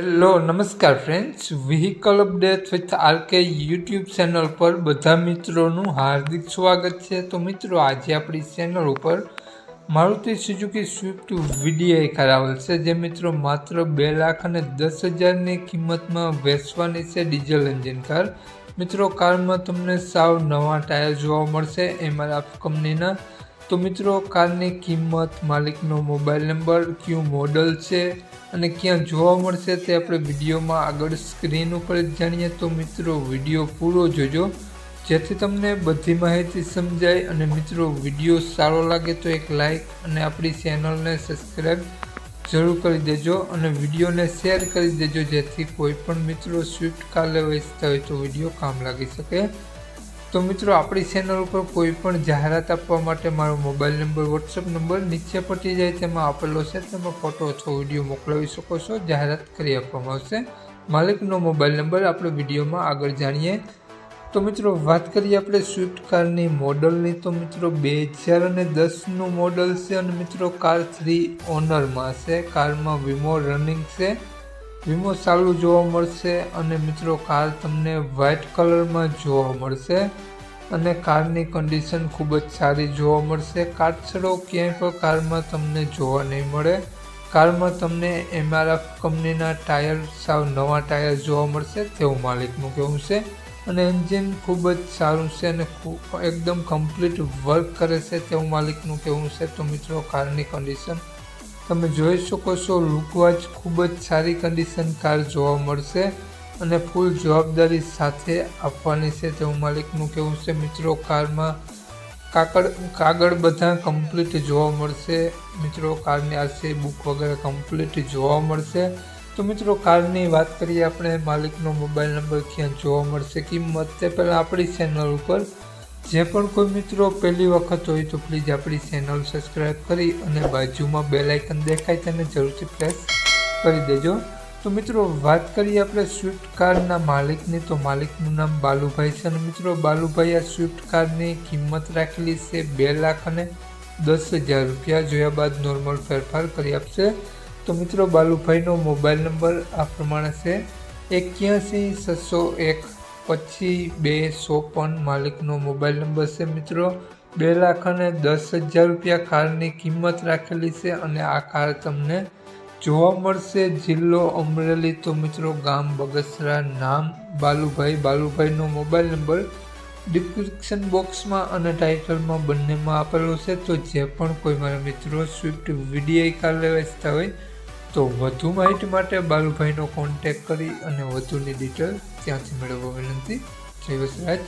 Hello, નમસ્કાર friends vehicle update with RK YouTube channel પર બધા મિત્રોનું હાર્દિક સ્વાગત છે. તો મિત્રો, આજે આપણી ચેનલ ઉપર મારુતિ સુઝુકી સ્વિફ્ટ વીડીઆઈ કરાવેલ છે, જે મિત્રો માત્ર બે લાખ અને દસ હજારની કિંમતમાં વેચવાની છે ડીઝલ એન્જિન કાર મિત્રો, કારમાં તમને સાવ નવા ટાયર જોવા મળશે. એમાં આપ કંપનીના તો મિત્રો, કારની કિંમત, માલિકનો મોબાઈલ નંબર, કયું મોડલ છે અને ક્યાં જોવા મળશે તે આપણે વિડીયોમાં આગળ સ્ક્રીન ઉપર જ જાણીએ. તો મિત્રો, વીડિયો પૂરો જોજો. જેથી તમને બધી માહિતી સમજાય અને મિત્રો, વીડિયો સારો લાગે તો એક લાઈક અને આપણી ચેનલને સબસ્ક્રાઈબ જરૂર કરી દેજો અને વિડીયોને શેર કરી દેજો જેથી કોઈ પણ મિત્રો સ્વિફ્ટ કાર લેવા ઈચ્છતા હોય તો વીડિયો કામ લાગી શકે. તો મિત્રો, આપણી ચેનલ ઉપર કોઈ પણ જાહેરાત આપવા માટે મારો મોબાઈલ નંબર વોટ્સઅપ નંબર નીચે પટી જાય, તેમાં આપેલો છે. તેમાં ફોટો અથવા વીડિયો મોકલાવી શકો છો. જાહેરાત કરી આપવામાં આવશે. માલિકનો મોબાઈલ નંબર આપણે વિડીયોમાં આગળ જાણીએ. તો મિત્રો, વાત કરીએ આપણે સ્વિફ્ટ કારની મોડલની. તો મિત્રો, બે હજાર અને દસનું મોડલ છે અને મિત્રો કાર થ્રી ઓનરમાં છે કારમાં વીમો રનિંગ છે. વીમો ચાલુ જોવા મળશે અને મિત્રો કાર તમને વ્હાઇટ કલરમાં જોવા મળશે અને કારની કન્ડિશન ખૂબ જ સારી જોવા મળશે. કાચડો ક્યાંય પણ કારમાં તમને જોવા નહીં મળે. કારમાં તમને એમઆરએફ કંપનીના ટાયર, સાવ નવા ટાયર જોવા મળશે, તેવું માલિકનું કહેવું છે અને એન્જિન ખૂબ જ સારું છે અને એકદમ કમ્પ્લીટ વર્ક કરે છે તેવું માલિકનું કહેવું છે તો મિત્રો, કારની કન્ડિશન તમે જોઈ શકો છો લુકવાઇઝ ખૂબ જ સારી કન્ડિશન કાર જોવા મળશે અને ફૂલ જવાબદારી સાથે આપવાની છે. તેવું માલિકનું કહેવું છે, મિત્રો, કારમાં કાગળ કાગળ બધા કમ્પ્લીટ જોવા મળશે. મિત્રો, કારની આરસી બુક વગેરે કમ્પ્લીટ જોવા મળશે. તો મિત્રો, કારની વાત કરીએ આપણે, માલિકનો મોબાઈલ નંબર ક્યાં જોવા મળશે? કિંમત તે પહેલાં આપણી ચેનલ ઉપર જે પણ કોઈ મિત્રો પહેલી વખત હોય તો પ્લીઝ આપણી ચેનલ સબસ્ક્રાઈબ કરી અને બાજુમાં બે લાઇકન દેખાય તેને જરૂરથી પ્રેસ કરી દેજો. તો મિત્રો, વાત કરીએ આપણે સ્વિફ્ટ કારના માલિકની. તો માલિકનું નામ બાલુભાઈ છે અને મિત્રો, બાલુભાઈ આ સ્વિફ્ટ કારની કિંમત રાખેલી છે બે લાખ અને દસ હજાર રૂપિયા. જોયા બાદ નોર્મલ ફેરફાર કરી આપશે. તો મિત્રો, બાલુભાઈનો મોબાઈલ નંબર આ પ્રમાણે છે. એક્યાસી, છસો એક પછી બે ચોપન માલિકનો મોબાઈલ નંબર છે મિત્રો. બે લાખ અને દસ હજાર રૂપિયા કારની કિંમત રાખેલી છે અને આ કાર તમને જોવા મળશે. જિલ્લો અમરેલી તો મિત્રો ગામ બગસરા નામ બાલુભાઈ. બાલુભાઈનો મોબાઈલ નંબર ડિસ્ક્રિપ્શન બોક્સમાં અને ટાઇટલમાં બંનેમાં આપેલો છે. તો જે પણ કોઈ મારા મિત્રો સ્વિફ્ટ વીડીઆઈ કાર લેવા ઈચ્છતા હોય તો વધુ માહિતી માટે બાલુભાઈનો કોન્ટેક કરી અને વધુની ડિટેલ ત્યાંથી મેળવવા વિનંતી. જય વસરાજ.